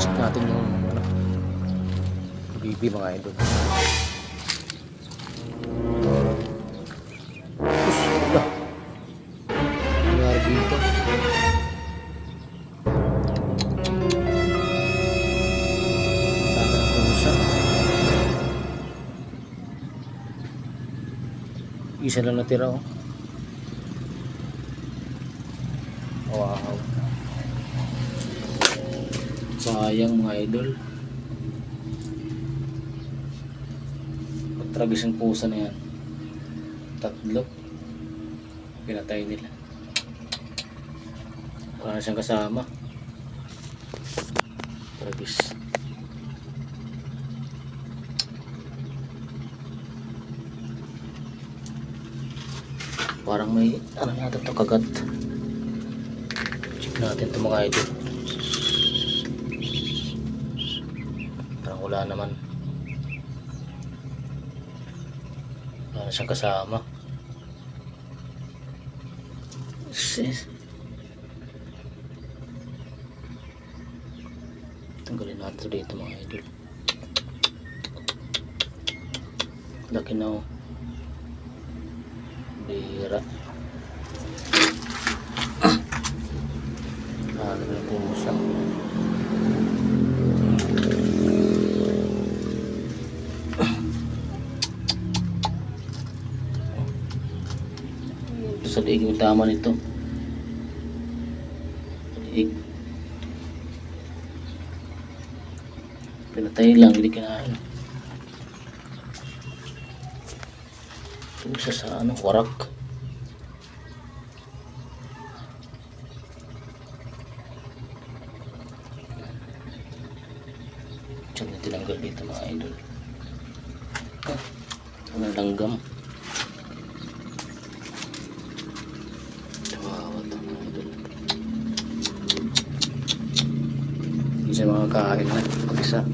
check natin yung ano, bibi mga idol. Isa lang natira oh. Wow. Sayang mga idol. Tragis ang pusa na yan. Tatlo. Pinatay nila. Wala na siyang kasama. Tragis. Parang may ano yata to kagat. Check natin ito mga idol. Parang wala naman. Wala na siyang kasama. Sis. Tanggalin natin ito dito mga idol. Laki na oh. Bira. Ano na po siya. Ito sa liig tama nito. Liig. Pinatay lang, hindi kinain. Isa sa ano, warak. Diyan na tinanggal dito mga idol. Ah, walang langgam. Kawawa to mga idol. Siya makakain na. Pag-isa.